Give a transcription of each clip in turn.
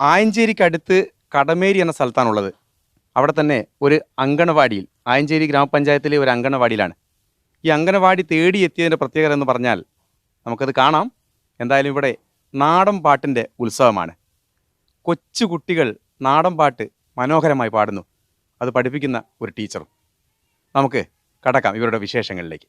ആയഞ്ചേരിക്കടുത്ത് കടമേരി എന്ന സ്ഥലത്താണുള്ളത്. അവിടെ തന്നെ ഒരു അങ്കണവാടിയിൽ ആയഞ്ചേരി ഗ്രാമപഞ്ചായത്തിലെ ഒരു അങ്കണവാടിയിലാണ്. ഈ അങ്കണവാടി തേടി എത്തിയതിന്റെ പ്രത്യേകത എന്ന് പറഞ്ഞാൽ നമുക്കത് കാണാം. എന്തായാലും ഇവിടെ നാടൻ പാട്ടിന്റെ ഉത്സവമാണ്. കൊച്ചു കുട്ടികൾ നാടൻ പാട്ട് മനോഹരമായി പാടുന്നു. അത് പഠിപ്പിക്കുന്ന ഒരു ടീച്ചറും നമുക്ക് കടക്കാം ഇവരുടെ വിശേഷങ്ങളിലേക്ക്.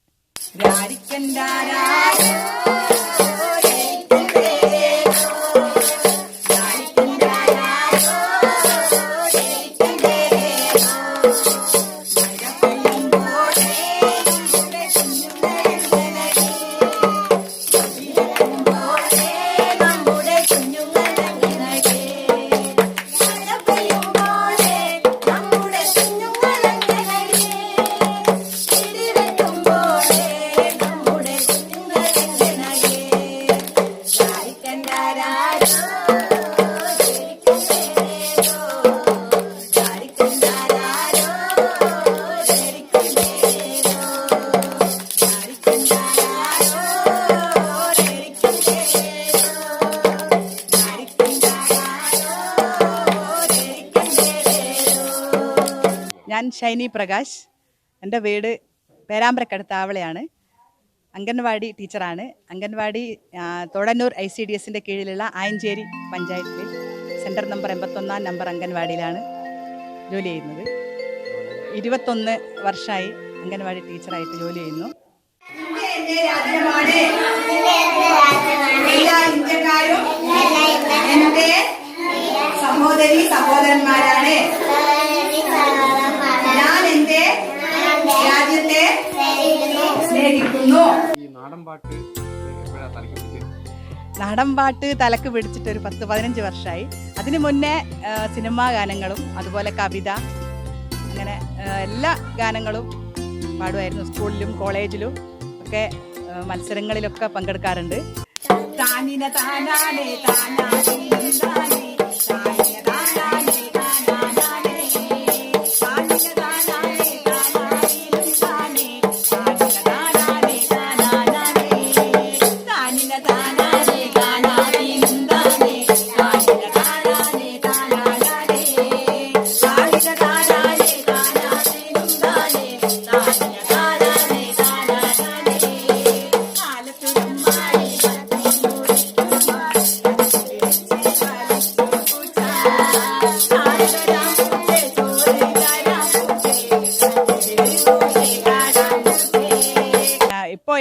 ഞാൻ ഷൈനി പ്രകാശ്. എന്റെ വീട് പേരാമ്പ്രക്കടുത്ത് ആവളയാണ്. അംഗൻവാടി ടീച്ചറാണ്. Anganwadi Thodannur I C D എസിന്റെ കീഴിലുള്ള ആയഞ്ചേരി പഞ്ചായത്തിൽ സെന്റർ നമ്പർ എൺപത്തൊന്നാം നമ്പർ അംഗൻവാടിയിലാണ് ജോലി ചെയ്യുന്നത്. ഇരുപത്തൊന്ന് വർഷമായി അംഗൻവാടി ടീച്ചറായിട്ട് ജോലി ചെയ്യുന്നു. പാട്ട് എപ്പോഴാണ് തലയ്ക്ക് പിടിച്ചത് നാടൻ പാട്ട് തലക്ക് പിടിച്ചിട്ട് ഒരു പത്ത് പതിനഞ്ച് വർഷമായി അതിനു മുന്നേ സിനിമാ ഗാനങ്ങളും അതുപോലെ കവിത അങ്ങനെ എല്ലാ ഗാനങ്ങളും പാടുമായിരുന്നു സ്കൂളിലും കോളേജിലും ഒക്കെ മത്സരങ്ങളിലൊക്കെ പങ്കെടുക്കാറുണ്ട്. താനിന താനാനേ താനാനേ താനേ താനിന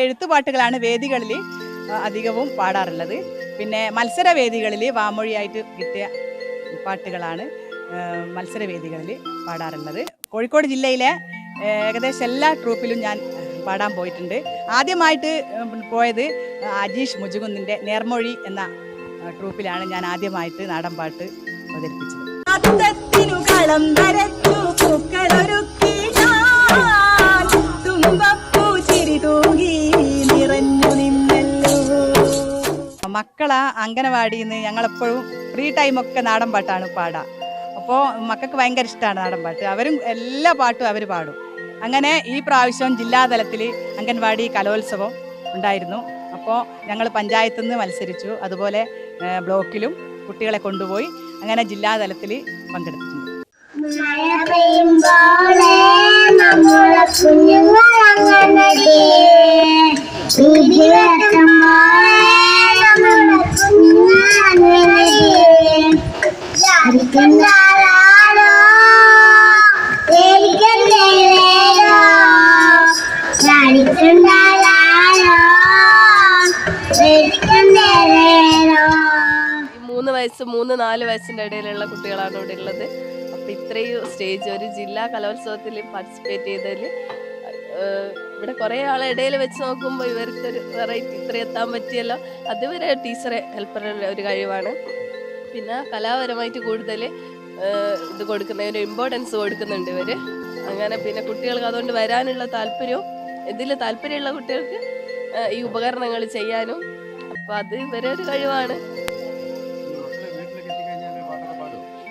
എഴുത്തുപാട്ടുകളാണ് വേദികളിൽ അധികവും പാടാറുള്ളത്. പിന്നെ മത്സരവേദികളിൽ വാമൊഴിയായിട്ട് കിട്ടിയ പാട്ടുകളാണ് മത്സര മത്സരവേദികളിൽ പാടാറുള്ളത്. കോഴിക്കോട് ജില്ലയിലെ ഏകദേശം എല്ലാ ട്രൂപ്പിലും ഞാൻ പാടാൻ പോയിട്ടുണ്ട്. ആദ്യമായിട്ട് പോയത് അജീഷ് മുജുകുന്നിന്റെ നേർമൊഴി എന്ന ട്രൂപ്പിലാണ് ഞാൻ ആദ്യമായിട്ട് നാടൻ പാട്ട് അവതരിപ്പിച്ചത് അംഗനവാടിയിൽ നിന്ന് ഞങ്ങളെപ്പോഴും ഫ്രീ ടൈമൊക്കെ നാടൻ പാട്ടാണ് പാടുക അപ്പോൾ മക്കൾക്ക് ഭയങ്കര ഇഷ്ടമാണ് നാടൻ പാട്ട്. അവരും എല്ലാ പാട്ടും അവർ പാടും. അങ്ങനെ ഈ പ്രാവശ്യം ജില്ലാതലത്തിൽ അംഗൻവാടി കലോത്സവം ഉണ്ടായിരുന്നു. അപ്പോൾ ഞങ്ങൾ പഞ്ചായത്തിൽ നിന്ന് മത്സരിച്ചു. അതുപോലെ ബ്ലോക്കിലും കുട്ടികളെ കൊണ്ടുപോയി അങ്ങനെ ജില്ലാതലത്തിൽ പങ്കെടുത്തിട്ടുണ്ട്. കുഞ്ഞുങ്ങൾ അങ്ങനെ മൂന്ന് വയസ്സ് മൂന്ന് നാല് വയസ്സിന്റെ ഇടയിലുള്ള കുട്ടികളാണ് ഇവിടെ ഉള്ളത്. അപ്പോൾ ഇത്രയും സ്റ്റേജ് ഒരു ജില്ലാ കലോത്സവത്തിൽ പാർട്ടിസിപ്പേറ്റ് ചെയ്തതിൽ ഇവിടെ കുറേ ആളെ ഇടയിൽ വെച്ച് നോക്കുമ്പോൾ ഇവർക്കൊരു വെറൈറ്റി ഇത്ര എത്താൻ പറ്റിയല്ലോ. അതുവരെ ടീച്ചറെ ഹെൽപ്പറുടെ ഒരു കഴിവാണ്. പിന്നെ കലാപരമായിട്ട് കൂടുതൽ ഇത് കൊടുക്കുന്ന ഒരു ഇമ്പോർട്ടൻസ് കൊടുക്കുന്നുണ്ട് ഇവർ അങ്ങനെ പിന്നെ കുട്ടികൾക്ക് അതുകൊണ്ട് വരാനുള്ള താല്പര്യവും ഇതിൽ താല്പര്യമുള്ള കുട്ടികൾക്ക് ഈ ഉപകരണങ്ങൾ ചെയ്യാനും അപ്പം അത് ഇവരെ ഒരു കഴിവാണ്.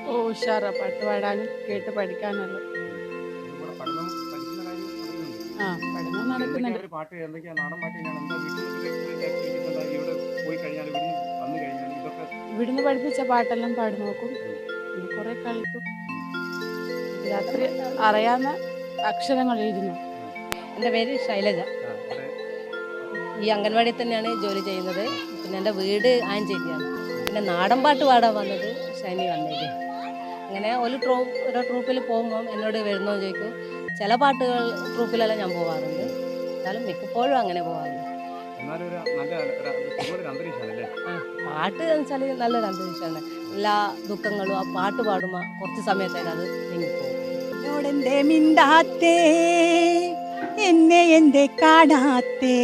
ഓ ഉഷാറാ. പാട്ട് പാടാനും കേട്ട് പഠിക്കാനല്ലോ ആ പഠനം നടക്കുന്നുണ്ട് ഒരു പാട്ട് എന്തൊക്കെയാണ് നാടൻ പാട്ട് ഞാൻ എന്താ വീട്ടിൽ ഇവിടെ പോയി കഴിഞ്ഞാൽ ഇവിടെ വന്നു കഴിഞ്ഞാൽ ഇവിടുന്ന് പഠിപ്പിച്ച പാട്ടെല്ലാം പാടി നോക്കും പിന്നെ കുറെ കളിക്കും രാത്രി അറിയാവുന്ന അക്ഷരങ്ങൾ എഴുതുന്നു എന്റെ പേര് ശൈലജ ഈ അംഗൻവാടി തന്നെയാണ് ജോലി ചെയ്യുന്നത് പിന്നെ എന്റെ വീട് ആഞ്ചേരിയാണ് പിന്നെ നാടൻ പാട്ട് പാടാൻ വന്നത് ഷൈനി വന്നേക്ക് അങ്ങനെ ഒരു ട്രൂ ഓരോ ട്രൂപ്പിൽ പോകുമ്പം എന്നോട് വരുന്നോ ചോദിക്കും ചില പാട്ടുകൾ ട്രൂപ്പിലെല്ലാം ഞാൻ പോകാറുണ്ട് എന്നാലും മിക്കപ്പോഴും അങ്ങനെ പോകാറുണ്ട് ആ പാട്ട് എന്ന് വെച്ചാൽ നല്ലൊരു അന്തരീക്ഷമാണ്. എല്ലാ ദുഃഖങ്ങളും ആ പാട്ട് പാടുമ്പോൾ കുറച്ച് സമയത്തേക്ക് അത് നീങ്ങിപ്പോകും എന്നോടെന്റെ മിണ്ടാത്തേ? എന്നെ എന്റെ കാണാത്തേ?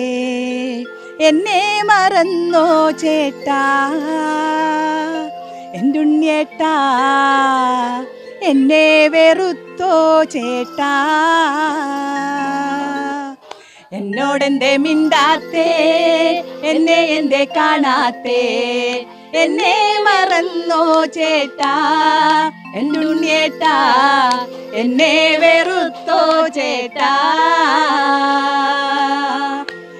എന്നെ മറന്നോ ചേട്ടാ? എന്റെ എന്നെ വെറുത്തോ ചേട്ടാ? എന്നോടെന്റെ മിണ്ടാത്തേ? എന്നെ എന്റെ കാണാത്തേ? എന്നെ മറന്നോ ചേട്ടാ? എന്നുണ്ണിയേട്ടാ എന്നെ വെറുത്തോ ചേട്ടാ?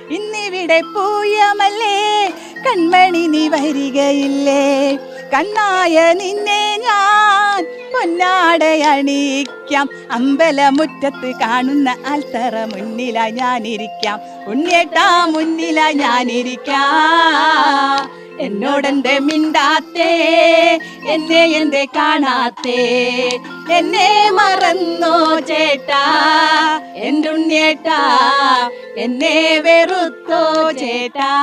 ഇന്നിവിടെ പോയമല്ലേ? കൺമണി നീ വരികയില്ലേ? കണ്ണായ നിന്നെ ഞാൻ പൊന്നാടയണിക്കാം അമ്പലമുറ്റത്ത് കാണുന്ന ആൽത്തറ മുന്നില ഞാനിരിക്കാം. ഉണ്ണിയേട്ടാ മുന്നില ഞാനിരിക്കാം. എന്നോടെന്റെ മിണ്ടാത്തേ? എന്നെ എന്റെ കാണാത്തേ? എന്നെ മറന്നോ ചേട്ടാ? എന്റെ ഉണ്ണിയേട്ടാ എന്നെ വെറുത്തോ ചേട്ടാ?